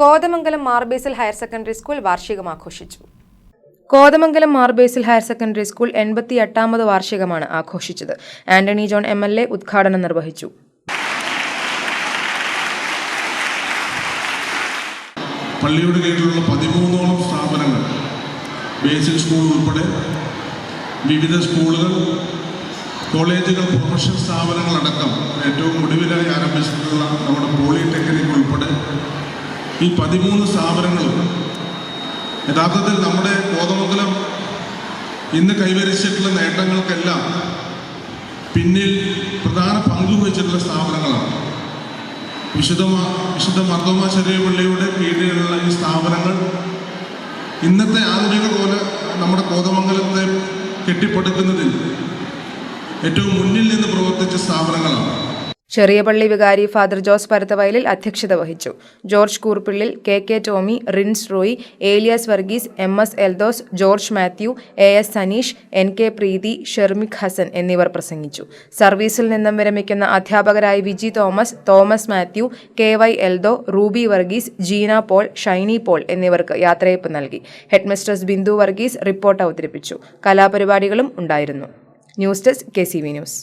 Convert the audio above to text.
Kothamangalam Mar Basil higher secondary school വാർഷികം ആഘോഷിച്ചു. Kothamangalam Mar Basil higher secondary school എൺപത്തി എട്ടാമത് വാർഷികമാണ് ആഘോഷിച്ചത്. Antony John M L A ഉദ്ഘാടനം നിർവഹിച്ചു. പള്ളിയുടെ കീഴിലുള്ള പതിമൂന്നോളം സ്ഥാപനങ്ങൾ ബേസിക് സ്കൂൾ ഉൾപ്പെടെ വിവിധ സ്കൂളുകൾ കോളേജുകൾ പ്രൊഫഷണൽ സ്ഥാപനങ്ങളടക്കം ഏറ്റവും ഒടുവിലായി ആരംഭിച്ചിട്ടുള്ള നമ്മുടെ പോളിടെക്നിക് ഈ പതിമൂന്ന് സ്ഥാപനങ്ങളും യഥാർത്ഥത്തിൽ നമ്മുടെ കോതമംഗലം ഇന്ന് കൈവരിച്ചിട്ടുള്ള നേട്ടങ്ങൾക്കെല്ലാം പിന്നിൽ പ്രധാന പങ്ക് വഹിച്ചിട്ടുള്ള സ്ഥാപനങ്ങളാണ്. വിശുദ്ധ വിശുദ്ധ മർദ്ദമ ചെറിയ പള്ളിയുടെ കീഴിലുള്ള ഈ സ്ഥാപനങ്ങൾ ഇന്നത്തെ ആധുനിക പോലെ നമ്മുടെ കോതമംഗലത്തെ കെട്ടിപ്പടുക്കുന്നതിൽ ഏറ്റവും മുന്നിൽ നിന്ന് പ്രവർത്തിച്ച സ്ഥാപനങ്ങളാണ്. ചെറിയ പള്ളി വികാരി ഫാദർ ജോസ് പരത്തവയലിൽ അധ്യക്ഷത വഹിച്ചു. George Koorppillil K K Tomy Rince Roy Eliyas Varghese M S Eldhose George Mathew A S Saneesh N K Preethi Shermik Hasan എന്നിവർ പ്രസംഗിച്ചു. സർവീസിൽ നിന്നും വിരമിക്കുന്ന അധ്യാപകരായ Viji Thomas Thomas Mathew K Y Eldho Ruby Varghese Jeena Paul Shiny Paul എന്നിവർക്ക് യാത്രയപ്പ് നൽകി. Headmistress Bindu Varghese report അവതരിപ്പിച്ചു. കലാപരിപാടികളും ഉണ്ടായിരുന്നു. News desk K C V news.